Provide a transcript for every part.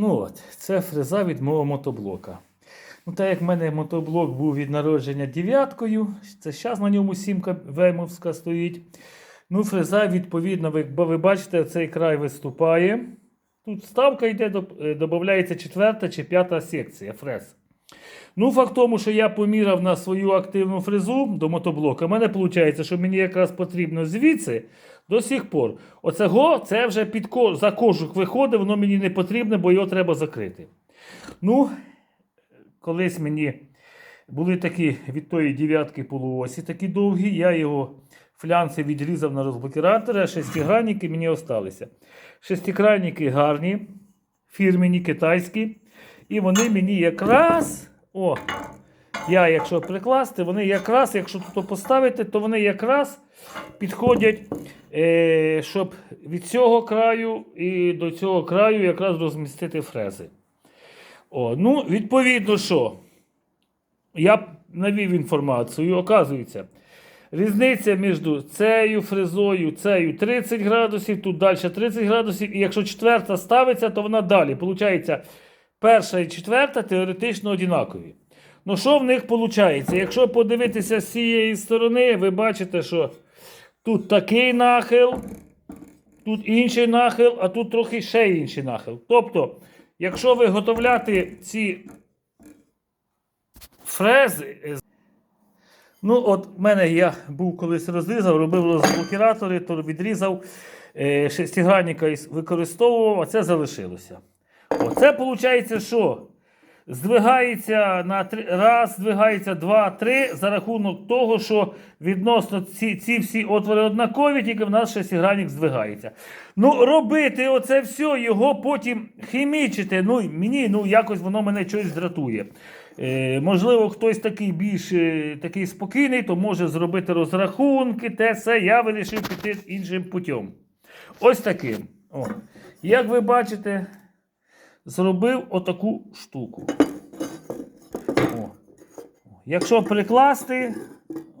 Ну от, це фреза від мого мотоблока. Ну, так як в мене мотоблок був від народження дев'яткою, це зараз на ньому сімка веймовська стоїть. Ну, фреза, відповідно, ви, бо ви бачите, цей край виступає. Тут ставка йде, е, додається четверта чи п'ята секція фрез. Ну, факт тому, що я поміряв на свою активну фрезу до мотоблока, в мене виходить, що мені якраз потрібно звідси до сих пор. Оцего це вже під ко... за кожух виходить, воно мені не потрібне, бо його треба закрити. Ну, колись мені були такі від тої дев'ятки полуосі, такі довгі, я його флянси відрізав на розблокіратори, а шестигранники мені осталися. Шестигранники гарні, фірмені, китайські. І вони мені якраз. О, я, якщо прикласти, вони якраз, якщо тут поставити, то вони якраз підходять, е, щоб від цього краю і до цього краю якраз розмістити фрези. О, ну, відповідно, що я навів інформацію, оказується, різниця між цією фрезою, цією 30 градусів, тут далі 30 градусів, і якщо четверта ставиться, то вона далі. Получається, перша і четверта теоретично однакові. Ну, що в них виходить? Якщо подивитися з цієї сторони, ви бачите, що тут такий нахил, тут інший нахил, а тут трохи ще інший нахил. Тобто, якщо виготовляти ці фрези. Ну, от в мене я був колись розрізав, робив розблокіратори, то відрізав е, шестигранника і використовував, а це залишилося. Оце виходить, що здвигається на три, раз, здвигається два, три за рахунок того, що відносно ці, ці всі отвори однакові, тільки в нас шестигранник здвигається. Ну, робити оце все, його потім хімічити, ну, мені ну, якось воно мене щось дратує. Е, можливо, хтось такий більш е, такий спокійний, то може зробити розрахунки, те все. Я вирішив піти іншим путем. Ось таким. О. Як ви бачите, зробив отаку штуку. О. Якщо прикласти,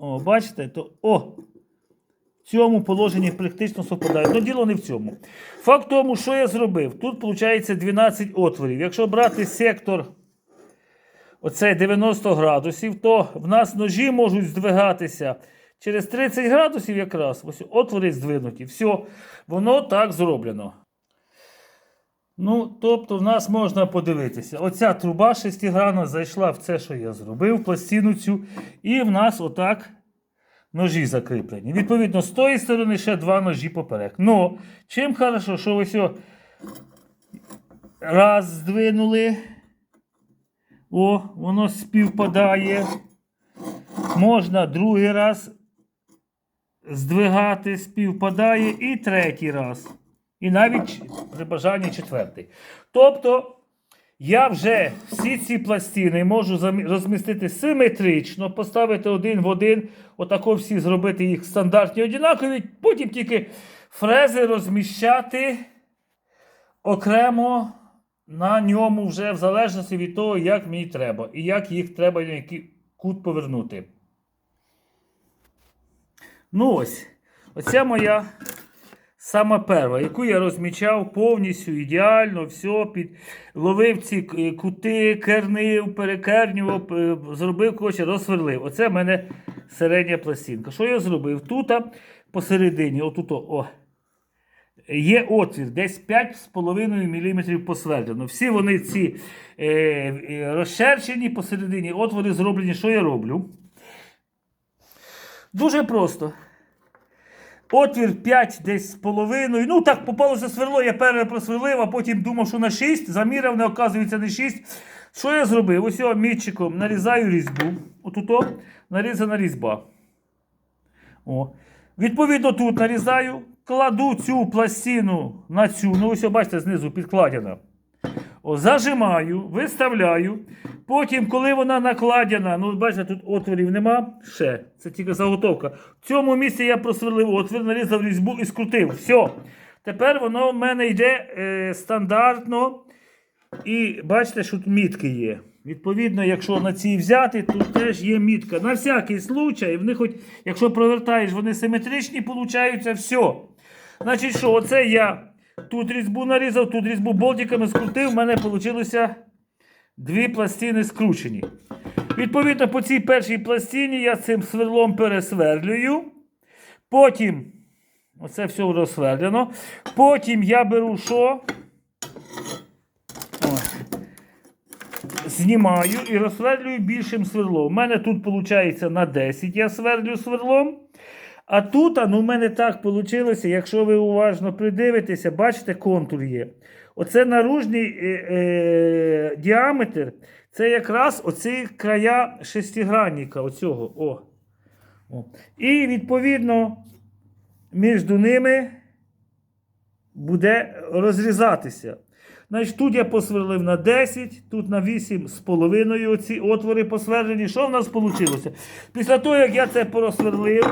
о, бачите, то о, в цьому положенні практично совпадає. Ну, діло не в цьому. Факт тому, що я зробив. Тут виходить 12 отворів. Якщо брати сектор оце 90 градусів, то в нас ножі можуть здвигатися через 30 градусів якраз. Ось отвори здвинуті. Все, воно так зроблено. Ну, тобто, в нас можна подивитися. Оця труба шестигранна зайшла в це, що я зробив, пластину цю, і в нас отак ножі закріплені. Відповідно, з тої сторони ще два ножі поперек. Ну, чим хорошо, що ось о, раз здвинули. О, воно співпадає. Можна другий раз здвигати, співпадає, і третій раз. І навіть при бажанні четвертий. Тобто, я вже всі ці пластини можу розмістити симетрично, поставити один в один, отако всі зробити їх стандартні однакові, потім тільки фрези розміщати окремо на ньому вже в залежності від того, як мені треба, і як їх треба на який кут повернути. Ну ось, оця моя сама перша, яку я розмічав повністю ідеально, все, під, ловив ці кути, кернив, перекернював, е, зробив, коротше, розсверлив. Оце в мене середня пластинка. Що я зробив? Тут посередині, отут, о, Є отвір, десь 5,5 мм посвердлено. Всі вони ці е, е, розчерчені посередині, отвори зроблені. Що я роблю? Дуже просто. Отвір 5 десь з половиною. Ну так попалося сверло, я перше просверлив, а потім думав, що на 6. Заміряв, не оказується не 6. Що я зробив? Ось його мітчиком нарізаю різьбу. Отут нарізана різьба. О. Відповідно, тут нарізаю, кладу цю пластину на цю. Ну, ось, бачите, знизу підкладена. О, зажимаю, виставляю. Потім, коли вона накладена, ну, бачите, тут отворів нема. Ще, це тільки заготовка. В цьому місці я просверлив отвір, нарізав різьбу і скрутив. Все. Тепер воно в мене йде е, стандартно. І бачите, що тут мітки є. Відповідно, якщо на цій взяти, тут теж є мітка. На всякий случай, в них хоч, якщо провертаєш, вони симетричні, получаються все. Значить, що, оце я Тут різьбу нарізав, тут різьбу болтиками скрутив, в мене вийшло дві пластини скручені. Відповідно, по цій першій пластині я цим сверлом пересверлюю. Потім, оце все розсверлено. Потім я беру що? Знімаю і розсверлюю більшим сверлом. У мене тут виходить на 10 я сверлю сверлом. А тут, а, ну, в мене так вийшло, якщо ви уважно придивитеся, бачите, контур є. Оце наружний е, е, діаметр, це якраз оці края шестигранника. Оцього. О. О. І відповідно між ними буде розрізатися. Значить, тут я посверлив на 10, тут на 8 з половиною ці отвори посверлені. Що в нас вийшло? Після того, як я це порозсверлив,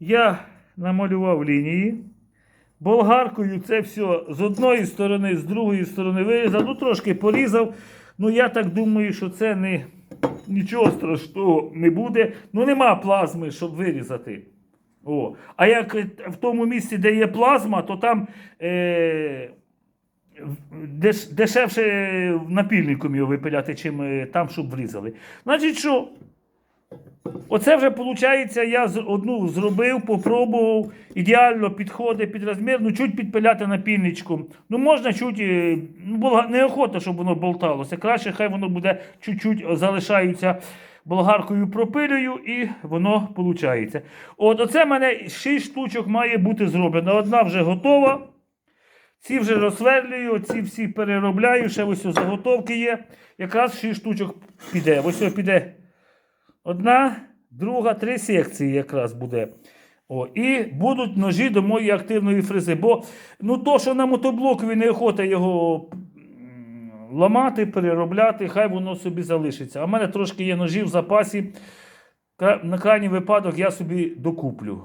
я намалював лінії. Болгаркою це все з одної сторони, з другої сторони вирізав, ну трошки порізав. Ну я так думаю, що це не, нічого страшного не буде. Ну нема плазми, щоб вирізати. О. А як в тому місці, де є плазма, то там е, деш, дешевше напільником його випиляти, чим е, там, щоб врізали. Значить, що? Оце вже виходить, я одну зробив, попробував, ідеально підходить під розмір, ну чуть підпиляти напільничком. Ну можна чуть, е, ну, неохота, щоб воно болталося. Краще, хай воно буде чуть-чуть е, залишаються болгаркою пропилюю і воно виходить. От оце в мене 6 штучок має бути зроблено. Одна вже готова. Ці вже розсверлюю, ці всі переробляю, ще ось заготовки є. Якраз 6 штучок піде. Ось ось піде одна, друга, три секції якраз буде. О, і будуть ножі до моєї активної фрези. Бо ну, то, що на мотоблокові неохота його ламати, переробляти, хай воно собі залишиться. А в мене трошки є ножів в запасі. На крайній випадок я собі докуплю.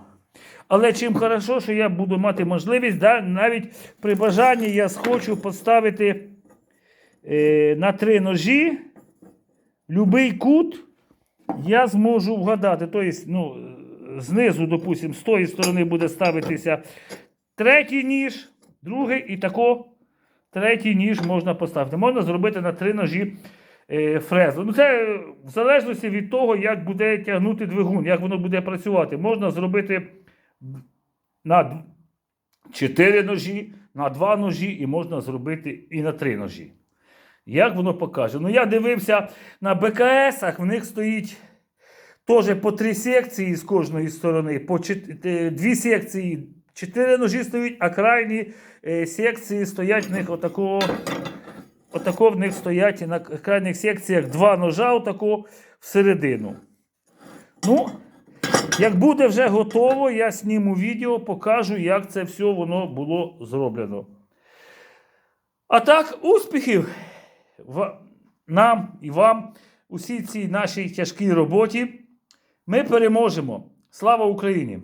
Але чим хорошо, що я буду мати можливість, да, навіть при бажанні я схочу поставити е, на три ножі любий кут я зможу вгадати. Тобто, ну, знизу, допустимо, з тої сторони буде ставитися третій ніж, другий і тако третій ніж можна поставити. Можна зробити на три ножі е, фрезу. Ну, це в залежності від того, як буде тягнути двигун, як воно буде працювати. Можна зробити на д- чотири ножі, на два ножі і можна зробити і на три ножі. Як воно покаже? Ну, я дивився на БКСах, в них стоїть теж по три секції з кожної сторони, по е, дві секції, чотири ножі стоять, а крайні е, секції стоять в них отакого. Отако в них стоять і на крайніх секціях два ножа отако всередину. Ну, як буде вже готово, я зніму відео, покажу, як це все воно було зроблено. А так, успіхів нам і вам усій цій нашій тяжкій роботі. Ми переможемо. Слава Україні!